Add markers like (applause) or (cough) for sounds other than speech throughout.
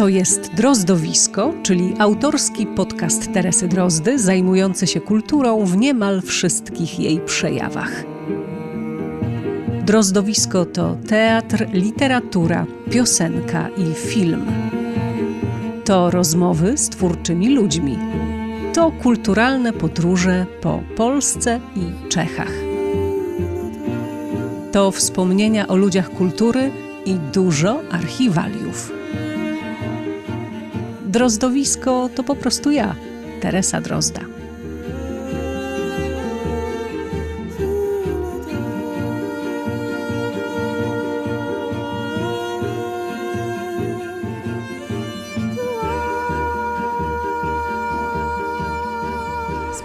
To jest Drozdowisko, czyli autorski podcast Teresy Drozdy, zajmujący się kulturą w niemal wszystkich jej przejawach. Drozdowisko to teatr, literatura, piosenka i film. To rozmowy z twórczymi ludźmi. To kulturalne podróże po Polsce i Czechach. To wspomnienia o ludziach kultury i dużo archiwaliów. Drozdowisko to po prostu ja, Teresa Drozda.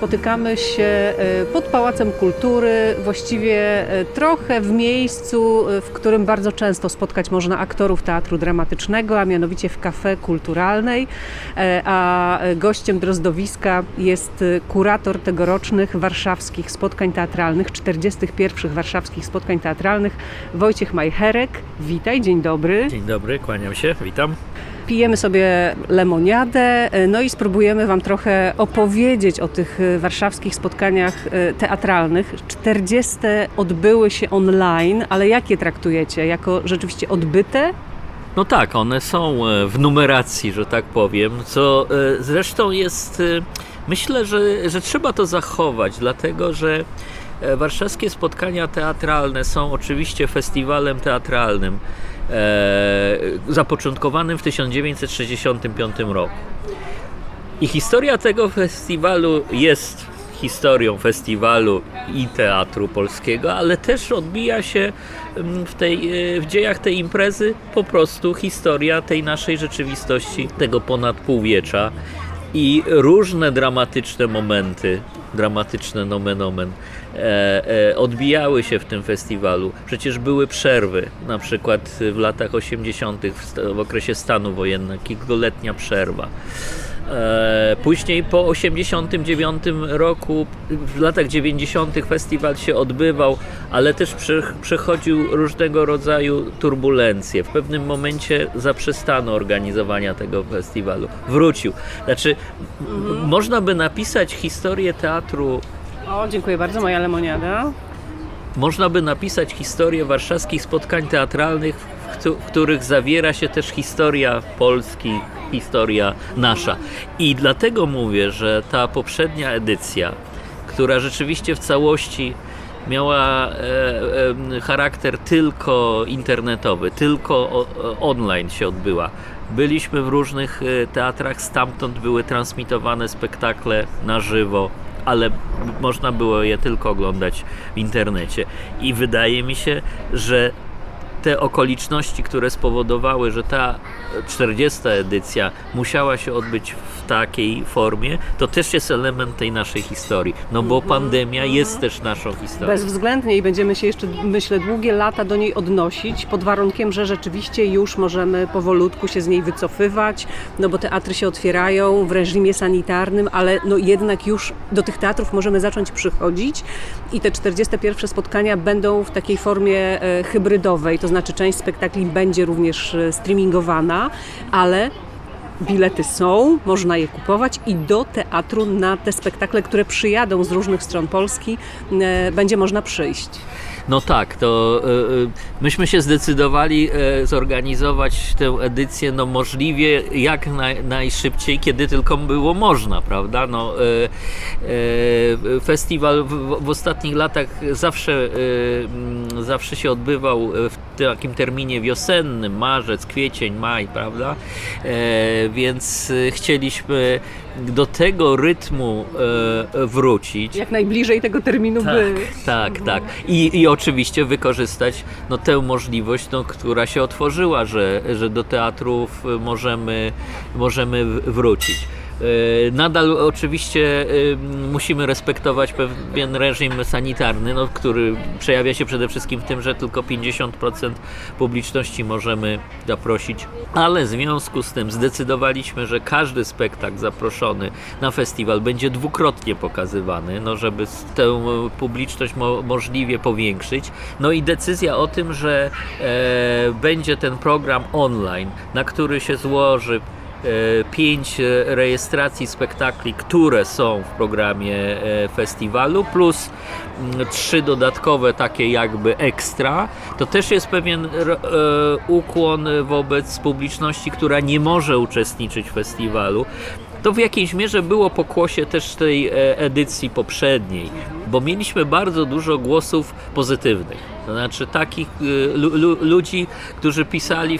Spotykamy się e, pod Pałacem Kultury, właściwie e, trochę w miejscu, e, w którym bardzo często spotkać można aktorów teatru dramatycznego, a mianowicie w kafe kulturalnej. A gościem Drozdowiska jest kurator tegorocznych warszawskich spotkań teatralnych, 41 warszawskich spotkań teatralnych, Wojciech Majcherek. Witaj, dzień dobry. Dzień dobry, kłaniam się, witam. Pijemy sobie lemoniadę, no i spróbujemy Wam trochę opowiedzieć o tych e, warszawskich spotkaniach e, teatralnych. 40 odbyły się online, ale jak je traktujecie? Jako rzeczywiście odbyte? No tak, one są e, w numeracji, że tak powiem, co zresztą jest, myślę, że, że trzeba to zachować, dlatego że warszawskie spotkania teatralne są oczywiście festiwalem teatralnym e, zapoczątkowanym w 1965 roku. I historia tego festiwalu jest historią festiwalu i teatru polskiego, ale też odbija się mm, w, tej, e, w dziejach tej imprezy po prostu historia tej naszej rzeczywistości, tego ponad półwiecza i różne dramatyczne momenty, dramatyczne nomen omen, e, e, odbijały się w tym festiwalu. Przecież były przerwy, na przykład w latach 80., w, w okresie stanu wojennego, kilkuletnia przerwa. E, później po 89 roku, w latach 90. festiwal się odbywał, ale też przechodził różnego rodzaju turbulencje. W pewnym momencie zaprzestano organizowania tego festiwalu. Wrócił. Znaczy, mhm. można by napisać historię teatru. O, dziękuję bardzo, moja lemoniada. Można by napisać historię warszawskich spotkań teatralnych, w których zawiera się też historia Polski, historia nasza. I dlatego mówię, że ta poprzednia edycja, która rzeczywiście w całości miała e, e, charakter tylko internetowy, tylko o, online się odbyła. Byliśmy w różnych e, teatrach, stamtąd były transmitowane spektakle na żywo, ale można było je tylko oglądać w internecie. I wydaje mi się, że te okoliczności, które spowodowały, że ta 40. edycja musiała się odbyć w takiej formie, to też jest element tej naszej historii. No bo mhm. pandemia jest też naszą historią. Bezwzględnie i będziemy się jeszcze, myślę, długie lata do niej odnosić, pod warunkiem, że rzeczywiście już możemy powolutku się z niej wycofywać, no bo teatry się otwierają w reżimie sanitarnym, ale no jednak już do tych teatrów możemy zacząć przychodzić i te 41 spotkania będą w takiej formie e, hybrydowej, to znaczy część spektakli będzie również e, streamingowana, ale bilety są, można je kupować i do teatru na te spektakle, które przyjadą z różnych stron Polski, e, będzie można przyjść. No tak, to y, myśmy się zdecydowali zorganizować tę edycję no możliwie jak naj, najszybciej, kiedy tylko było można, prawda? No, festiwal w, w, ostatnich latach zawsze, zawsze się odbywał w takim terminie wiosennym, marzec, kwiecień, maj, prawda? Więc chcieliśmy do tego rytmu wrócić. Jak najbliżej tego terminu tak, by. Tak, tak. I, i oczywiście wykorzystać no, tę możliwość, no, która się otworzyła, że, że do teatrów możemy, możemy wrócić. E, Nadal oczywiście e, musimy respektować pewien reżim sanitarny, no, który przejawia się przede wszystkim w tym, że tylko 50% publiczności możemy zaprosić, ale w związku z tym zdecydowaliśmy, że każdy spektakl zaproszony na festiwal będzie dwukrotnie pokazywany, no, żeby tę publiczność mo- możliwie powiększyć. No i decyzja o tym, że e, będzie ten program online, na który się złoży pięć e, rejestracji spektakli, które są w programie e, festiwalu, plus mm, trzy dodatkowe, takie jakby ekstra, to też jest pewien e, ukłon wobec publiczności, która nie może uczestniczyć w festiwalu. To w jakiejś mierze było pokłosie też tej e, edycji poprzedniej, bo mieliśmy bardzo dużo głosów pozytywnych. To znaczy takich y, lu, lu, ludzi, którzy pisali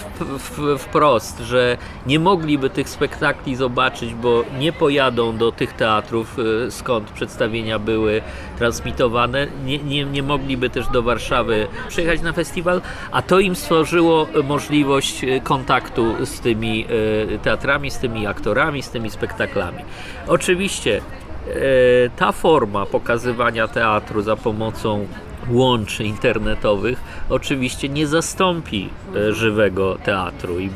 wprost, że nie mogliby tych spektakli zobaczyć, bo nie pojadą do tych teatrów, y, skąd przedstawienia były transmitowane, nie, nie, nie mogliby też do Warszawy przyjechać na festiwal, a to im stworzyło możliwość y, kontaktu z tymi teatrami, z tymi aktorami, z tymi spektaklami. Oczywiście ta forma pokazywania teatru za pomocą łączy internetowych oczywiście nie zastąpi e, żywego teatru i,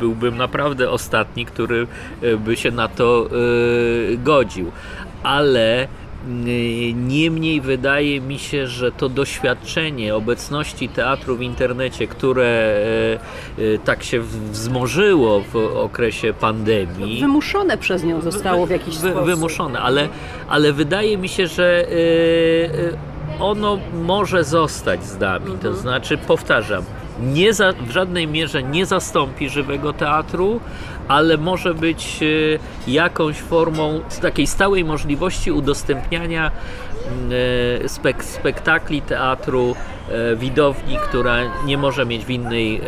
byłbym naprawdę ostatni, który e, by się na to e, godził. Ale e, Niemniej wydaje mi się, że to doświadczenie obecności teatru w internecie, które e, e, tak się wzmożyło w okresie pandemii, Wymuszone przez nią zostało w jakiś sposób. wymuszone, ale, ale wydaje mi się, że y, y, ono może zostać z nami. To znaczy, powtarzam, nie za, w żadnej mierze nie zastąpi żywego teatru, ale może być y, jakąś formą takiej stałej możliwości udostępniania y, spek, spektakli teatru y, widowni, która nie może mieć w innej,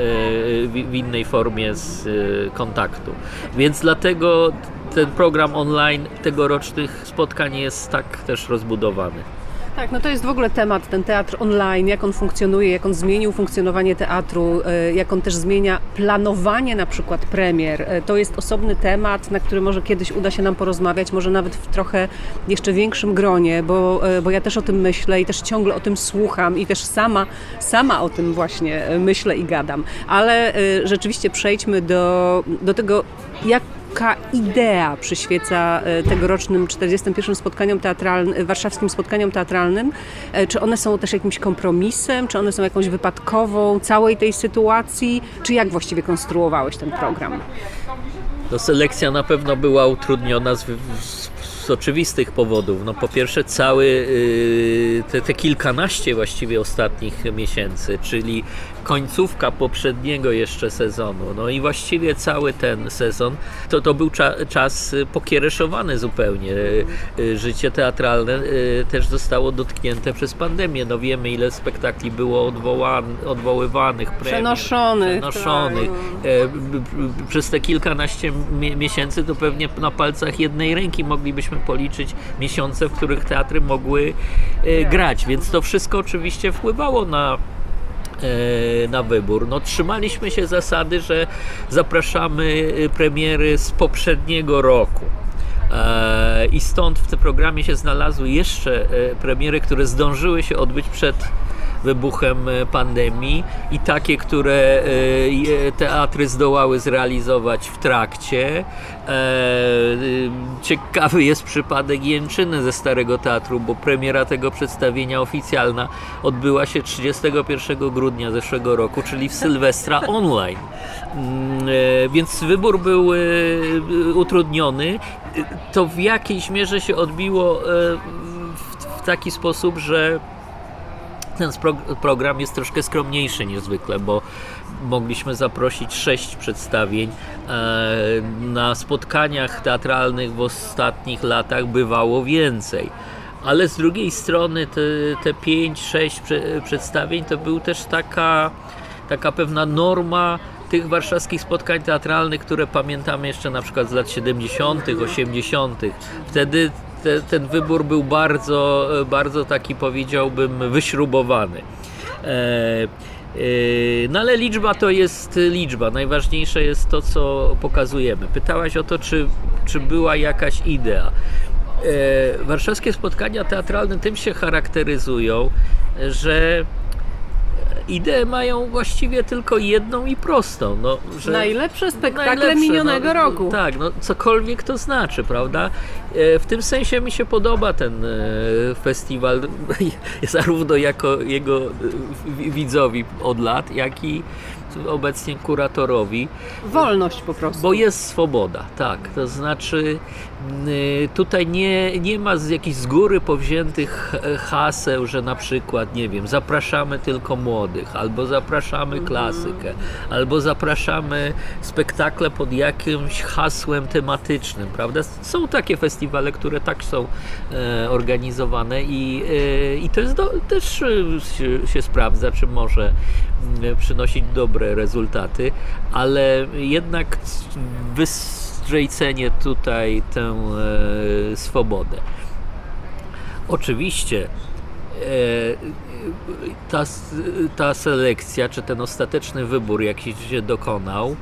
w innej formie z kontaktu. Więc dlatego ten program online tegorocznych spotkań jest tak też rozbudowany. Tak, no to jest w ogóle temat, ten teatr online, jak on funkcjonuje, jak on zmienił funkcjonowanie teatru, e, jak on też zmienia planowanie na przykład premier. E, To jest osobny temat, na który może kiedyś uda się nam porozmawiać, może nawet w trochę jeszcze większym gronie, bo, e, bo ja też o tym myślę i też ciągle o tym słucham i też sama, sama o tym właśnie myślę i gadam. Ale rzeczywiście przejdźmy do, do tego, jak jaka idea przyświeca e, tegorocznym 41. spotkaniom teatralnym, warszawskim spotkaniom teatralnym? E, Czy one są też jakimś kompromisem, czy one są jakąś wypadkową całej tej sytuacji? Czy jak właściwie konstruowałeś ten program? No, selekcja na pewno była utrudniona z, z, z oczywistych powodów. No, po pierwsze, cały y, te, te kilkanaście właściwie ostatnich miesięcy, czyli końcówka poprzedniego jeszcze sezonu, no i właściwie cały ten sezon, to, to był cza, czas y, pokiereszowany zupełnie. Y, y, Życie teatralne też zostało dotknięte przez pandemię. No wiemy, ile spektakli było odwołan, odwoływanych, premier, Przenoszonych, przenoszonych. tak. E, b- b- Przez te kilkanaście mie- miesięcy to pewnie na palcach jednej ręki moglibyśmy policzyć miesiące, w których teatry mogły e, grać, więc to wszystko oczywiście wpływało na e, na wybór. No, trzymaliśmy się zasady, że zapraszamy e, premiery z poprzedniego roku. E, I stąd w tym programie się znalazły jeszcze e, premiery, które zdążyły się odbyć przed wybuchem e, pandemii i takie, które e, teatry zdołały zrealizować w trakcie. E, Ciekawy jest przypadek Jęczyny ze Starego Teatru, bo premiera tego przedstawienia oficjalna odbyła się 31 grudnia zeszłego roku, czyli w Sylwestra (laughs) online. Mm, Więc wybór był utrudniony. To w jakiejś mierze się odbiło w taki sposób, że ten program jest troszkę skromniejszy niż zwykle, bo mogliśmy zaprosić sześć przedstawień. E, Na spotkaniach teatralnych w ostatnich latach bywało więcej. Ale z drugiej strony te, te 5-6 prze- przedstawień to był też taka, taka pewna norma tych warszawskich spotkań teatralnych, które pamiętamy jeszcze na przykład z lat 70., 80. Wtedy te, ten wybór był bardzo, bardzo taki powiedziałbym wyśrubowany. E, Yy, No ale liczba to jest liczba. Najważniejsze jest to, co pokazujemy. Pytałaś o to, czy, czy była jakaś idea. E, Warszawskie spotkania teatralne tym się charakteryzują, że ideę mają właściwie tylko jedną i prostą. No, że Najlepsze spektakle najlepsze, minionego no, roku. Tak, no cokolwiek to znaczy, prawda? E, W tym sensie mi się podoba ten e, festiwal, (laughs) zarówno jako jego e, wi- widzowi od lat, jak i obecnie kuratorowi. Wolność po prostu. Bo jest swoboda, tak. To znaczy y, tutaj nie, nie ma z jakichś z góry powziętych e, haseł, że na przykład, nie wiem, zapraszamy tylko młodych, albo zapraszamy klasykę, albo zapraszamy spektakle pod jakimś hasłem tematycznym, prawda? Są takie festiwale, które tak są e, organizowane i, e, i to jest do, też się, sprawdza, czy może przynosić dobre rezultaty, ale jednak cenię tutaj tę e, swobodę. Oczywiście e, ta, ta selekcja, czy ten ostateczny wybór, jaki się dokonał,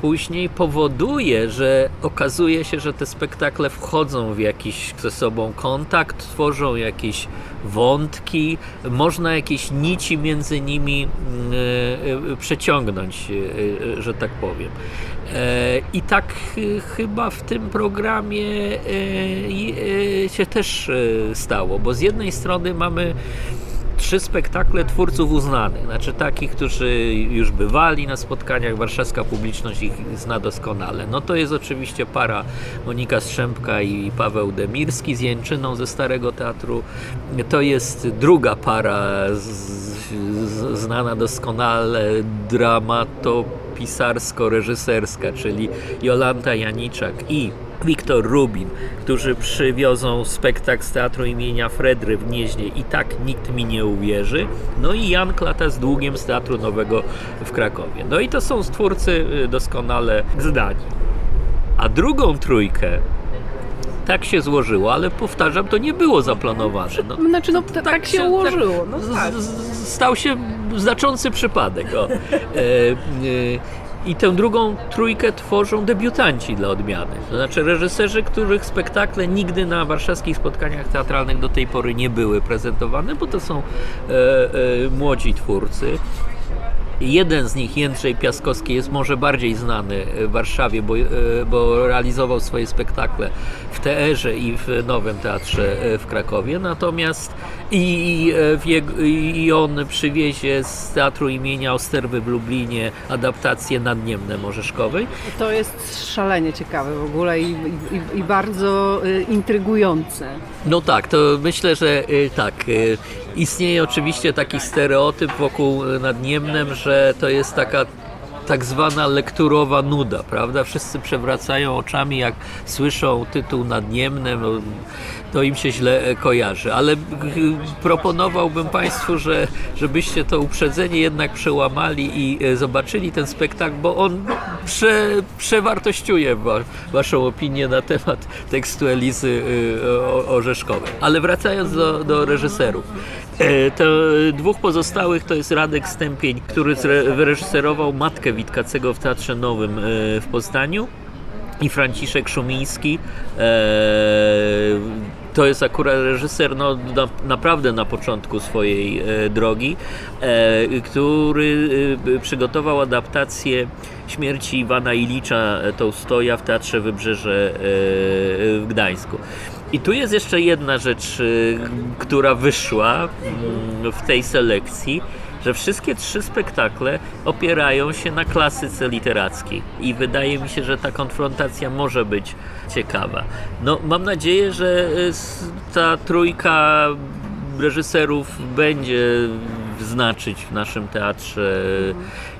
później powoduje, że okazuje się, że te spektakle wchodzą w jakiś ze sobą kontakt, tworzą jakieś wątki, można jakieś nici między nimi mm, e, e, przeciągnąć, e, e, że tak powiem. E, I tak e, chyba w tym programie e, e, się też e, stało, bo z jednej strony mamy trzy spektakle twórców uznanych, znaczy takich, którzy już bywali na spotkaniach, warszawska publiczność ich zna doskonale. No to jest oczywiście para Monika Strzępka i Paweł Demirski z Jęczyną ze Starego Teatru. To jest druga para z, z, znana doskonale dramato-pisarsko-reżyserska, czyli Jolanta Janiczak i Wiktor Rubin, którzy przywiozą spektakl z Teatru imienia Fredry w Gnieźnie i tak nikt mi nie uwierzy. No i Jan Klata z Długiem z Teatru Nowego w Krakowie. No i to są stwórcy y, doskonale znani. A drugą trójkę tak się złożyło, ale powtarzam, to nie było zaplanowane. No, Znaczy, no t- tak, się ułożyło. No, tak. stał się znaczący przypadek. O. E, e, I tę drugą trójkę tworzą debiutanci dla odmiany. To znaczy reżyserzy, których spektakle nigdy na warszawskich spotkaniach teatralnych do tej pory nie były prezentowane, bo to są e, e, młodzi twórcy. Jeden z nich, Jędrzej Piaskowski, jest może bardziej znany w Warszawie, bo, e, bo realizował swoje spektakle w Teerze i w Nowym Teatrze w Krakowie. Natomiast i, i, e, jego, i on przywiezie z Teatru imienia Osterwy w Lublinie adaptację Nadniemne Morzeszkowej. To jest szalenie ciekawe w ogóle i, i, i bardzo y, intrygujące. No tak, to myślę, że y, tak. Istnieje oczywiście taki stereotyp wokół Nadniemnem, że to jest taka tak zwana lekturowa nuda, prawda? Wszyscy przewracają oczami, jak słyszą tytuł Nadniemne, no, to im się źle e, kojarzy. Ale y, proponowałbym Państwu, że, żebyście to uprzedzenie jednak przełamali i e, zobaczyli ten spektakl, bo on prze, przewartościuje wa, Waszą opinię na temat tekstu Elizy Orzeszkowej. Ale wracając do, do reżyserów. E, To dwóch pozostałych to jest Radek Stępień, który wyreżyserował Matkę Witkacego w Teatrze Nowym e, w Poznaniu i Franciszek Szumiński. E, to jest akurat reżyser no, na, naprawdę na początku swojej e, drogi, który przygotował adaptację śmierci Iwana Ilicza Tołstoja w Teatrze Wybrzeże w Gdańsku. I tu jest jeszcze jedna rzecz, która wyszła mm, w tej selekcji że wszystkie trzy spektakle opierają się na klasyce literackiej i wydaje mi się, że ta konfrontacja może być ciekawa. No, mam nadzieję, że y, ta trójka reżyserów będzie znaczyć w naszym teatrze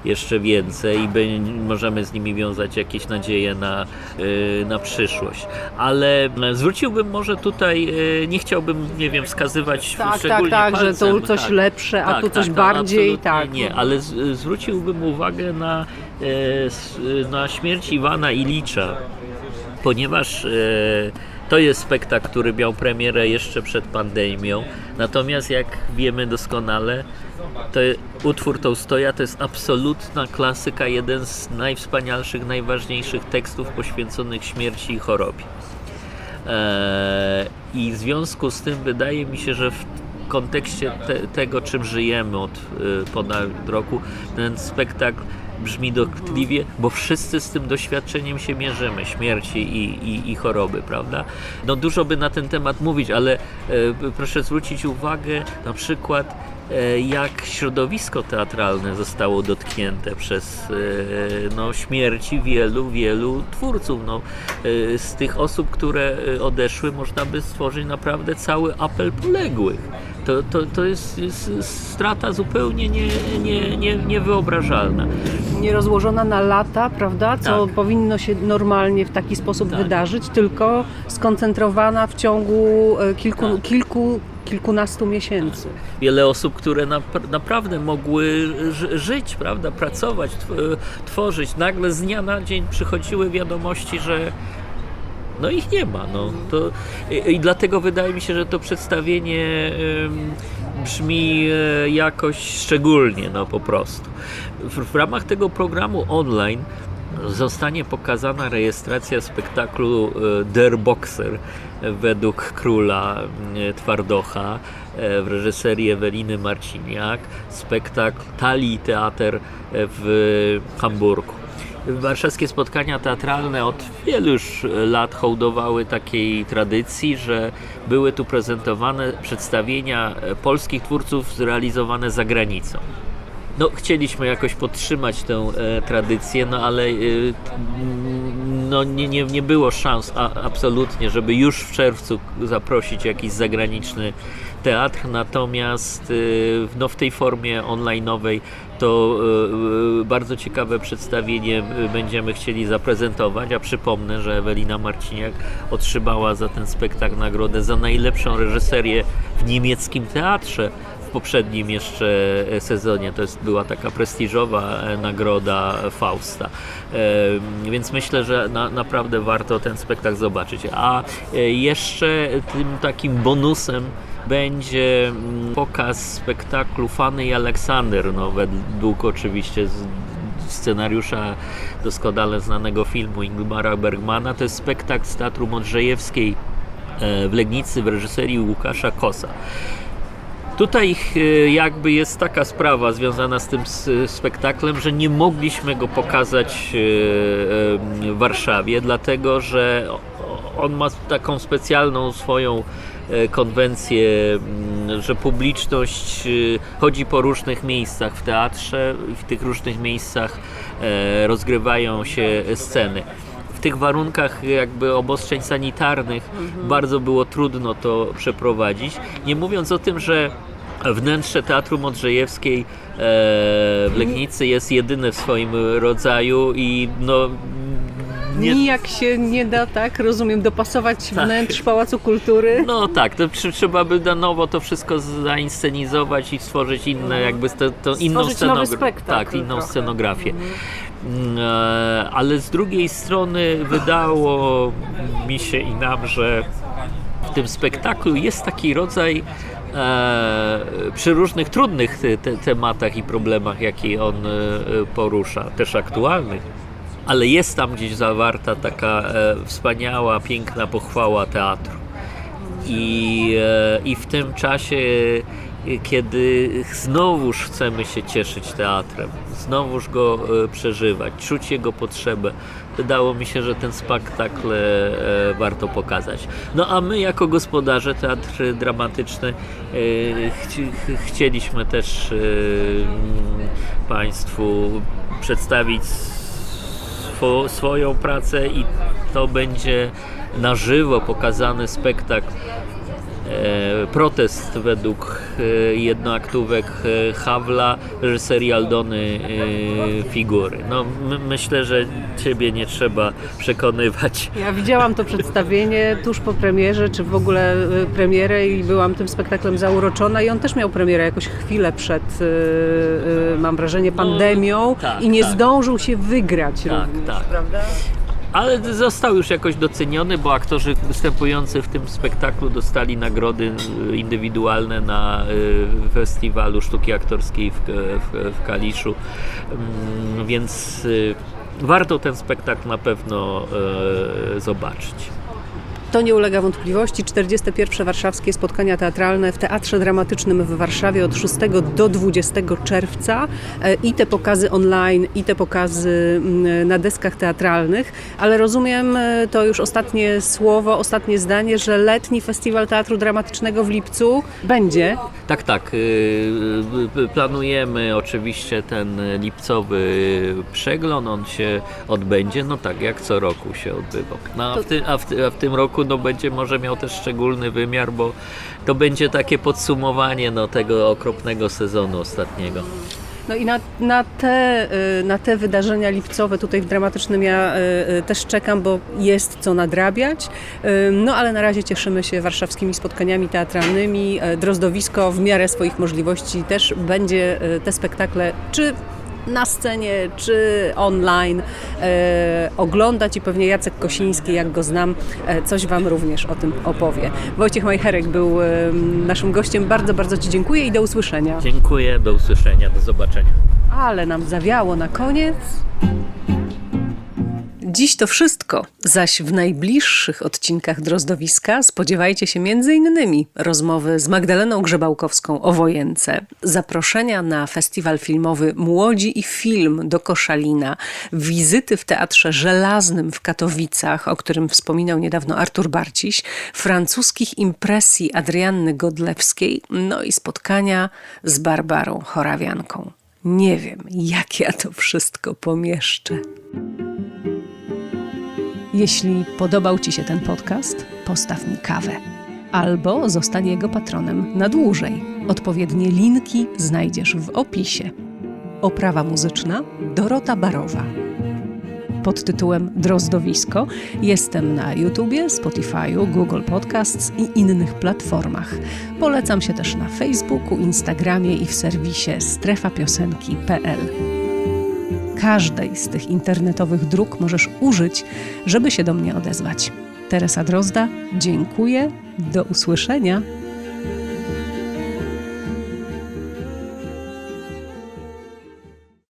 jeszcze więcej i be- możemy z nimi wiązać jakieś nadzieje na, y, na przyszłość. Ale e, zwróciłbym może tutaj, y, nie chciałbym, nie wiem, wskazywać Tak, tak, szczególnie tak, że palcem, tu coś tak. lepsze, a Tak, tu coś tak, bardziej, tak. Nie, ale z, zwróciłbym uwagę na, e, na śmierć Iwana Ilicza, ponieważ e, to jest spektakl, który miał premierę jeszcze przed pandemią. Natomiast jak wiemy doskonale, to utwór Tołstoja to jest absolutna klasyka, jeden z najwspanialszych, najważniejszych tekstów poświęconych śmierci i chorobie. Eee, I w związku z tym wydaje mi się, że w kontekście te, tego, czym żyjemy od y, ponad roku, ten spektakl brzmi dotkliwie, bo wszyscy z tym doświadczeniem się mierzymy, śmierci i, i, i choroby, prawda? No dużo by na ten temat mówić, ale e, proszę zwrócić uwagę na przykład e, jak środowisko teatralne zostało dotknięte przez e, no, śmierci wielu, wielu twórców. No, e, z tych osób, które e, odeszły, można by stworzyć naprawdę cały apel poległych. To, to, to jest, jest strata zupełnie nie, nie, nie, niewyobrażalna. Nierozłożona na lata, prawda? Co Tak. powinno się normalnie w taki sposób Tak. wydarzyć, tylko skoncentrowana w ciągu e, kilku, Tak. kilku, kilkunastu miesięcy. wiele osób, które nap- naprawdę mogły ży- żyć, prawda, pracować, tw- tworzyć. Nagle z dnia na dzień przychodziły wiadomości, że no ich nie ma. No. To, i, I dlatego wydaje mi się, że to przedstawienie ym, brzmi e, jakoś szczególnie, no po prostu. W, w ramach tego programu online zostanie pokazana rejestracja spektaklu e, Der Boxer według króla e, Twardocha w reżyserii Eweliny Marciniak, spektakl Talii Teater w Hamburgu. Warszawskie spotkania teatralne od wielu już lat hołdowały takiej tradycji, że były tu prezentowane przedstawienia polskich twórców zrealizowane za granicą. No, chcieliśmy jakoś podtrzymać tę e, tradycję, no ale e, no, nie, nie, nie było szans a, absolutnie, żeby już w czerwcu zaprosić jakiś zagraniczny teatr, natomiast e, no, w tej formie online'owej to e, e, bardzo ciekawe przedstawienie e, będziemy chcieli zaprezentować, a przypomnę, że Ewelina Marciniak otrzymała za ten spektakl nagrodę za najlepszą reżyserię w niemieckim teatrze w poprzednim jeszcze sezonie. To jest, była taka prestiżowa nagroda Fausta. Więc myślę, że na, naprawdę warto ten spektakl zobaczyć. A jeszcze tym takim bonusem będzie mm, pokaz spektaklu Fanny i Aleksander, no, według oczywiście scenariusza doskonale znanego filmu Ingmara Bergmana. To jest spektakl z Teatru Modrzejewskiej e, w Legnicy w reżyserii Łukasza Kosa. Tutaj e, jakby jest taka sprawa związana z tym spektaklem, że nie mogliśmy go pokazać e, w Warszawie, dlatego że on ma taką specjalną swoją konwencję, m, że publiczność e, chodzi po różnych miejscach w teatrze i w tych różnych miejscach e, rozgrywają się sceny. W tych warunkach jakby obostrzeń sanitarnych bardzo było trudno to przeprowadzić. Nie mówiąc o tym, że wnętrze Teatru Modrzejewskiej e, w Legnicy jest jedyne w swoim rodzaju i no nie, Nijak się nie da, tak, rozumiem, dopasować Tak. wnętrz Pałacu Kultury. no tak, to trzy- trzeba by na nowo to wszystko zainscenizować i stworzyć inne jakby te, to inną scenografię. Tak, inną trochę. scenografię. Mm, e, Ale z drugiej strony wydało mi się i nam, że w tym spektaklu jest taki rodzaj e, przy różnych trudnych te, te, tematach i problemach, jakie on e, porusza, też aktualnych, ale jest tam gdzieś zawarta taka e, wspaniała, piękna pochwała teatru. I, e, I w tym czasie, e, kiedy znowuż chcemy się cieszyć teatrem, znowuż go przeżywać, czuć jego potrzebę, wydało mi się, że ten spektakl warto pokazać. No a my jako gospodarze teatr dramatyczny chci, ch- chcieliśmy też Państwu przedstawić swo, swoją pracę i to będzie na żywo pokazany spektakl. E, protest według e, jednoaktówek e, Hawla, reżyserii Aldony Figury. No, my, myślę, że Ciebie nie trzeba przekonywać. Ja widziałam to przedstawienie tuż po premierze, czy w ogóle premierę i byłam tym spektaklem zauroczona i on też miał premierę jakoś chwilę przed, mam wrażenie, pandemią tak, i nie tak. zdążył się wygrać Tak, również, tak. prawda? Ale został już jakoś doceniony, bo aktorzy występujący w tym spektaklu dostali nagrody y, indywidualne na y, festiwalu sztuki aktorskiej w, w, w Kaliszu, Mm, więc y, warto ten spektakl na pewno zobaczyć. To nie ulega wątpliwości. 41. warszawskie spotkania teatralne w Teatrze Dramatycznym w Warszawie od 6 do 20 czerwca E, i te pokazy online, i te pokazy mm, na deskach teatralnych, ale rozumiem e, to już ostatnie słowo, ostatnie zdanie, że letni Festiwal Teatru Dramatycznego w lipcu będzie. Tak, tak. y, y, Planujemy oczywiście ten lipcowy przegląd. On się odbędzie, no tak, jak co roku się odbywał. No, a, w a w tym roku no, będzie może miał też szczególny wymiar, bo to będzie takie podsumowanie no, tego okropnego sezonu ostatniego. No i na, na, te, y, na te wydarzenia lipcowe tutaj w Dramatycznym ja y, y, też czekam, bo jest co nadrabiać. No ale na razie cieszymy się warszawskimi spotkaniami teatralnymi. E, Drozdowisko w miarę swoich możliwości też będzie te spektakle czy na scenie, czy online e, oglądać i pewnie Jacek Kosiński, jak go znam, e, coś Wam również o tym opowie. Wojciech Majcherek był e, naszym gościem. Bardzo, bardzo Ci dziękuję i do usłyszenia. Dziękuję, do usłyszenia, do zobaczenia. Ale nam zawiało na koniec. Dziś to wszystko, zaś w najbliższych odcinkach Drozdowiska spodziewajcie się m.in. rozmowy z Magdaleną Grzebałkowską o Wojence, zaproszenia na festiwal filmowy Młodzi i Film do Koszalina, wizyty w Teatrze Żelaznym w Katowicach, o którym wspominał niedawno Artur Barciś, francuskich impresji Adrianny Godlewskiej, no i spotkania z Barbarą Chorawianką. Nie wiem, jak ja to wszystko pomieszczę. Jeśli podobał Ci się ten podcast, postaw mi kawę. Albo zostań jego patronem na dłużej. Odpowiednie linki znajdziesz w opisie. Oprawa muzyczna Dorota Barowa. Pod tytułem Drozdowisko jestem na YouTubie, Spotify'u, Google Podcasts i innych platformach. Polecam się też na Facebooku, Instagramie i w serwisie strefapiosenki.pl każdej z tych internetowych dróg możesz użyć, żeby się do mnie odezwać. Teresa Drozda, dziękuję, do usłyszenia.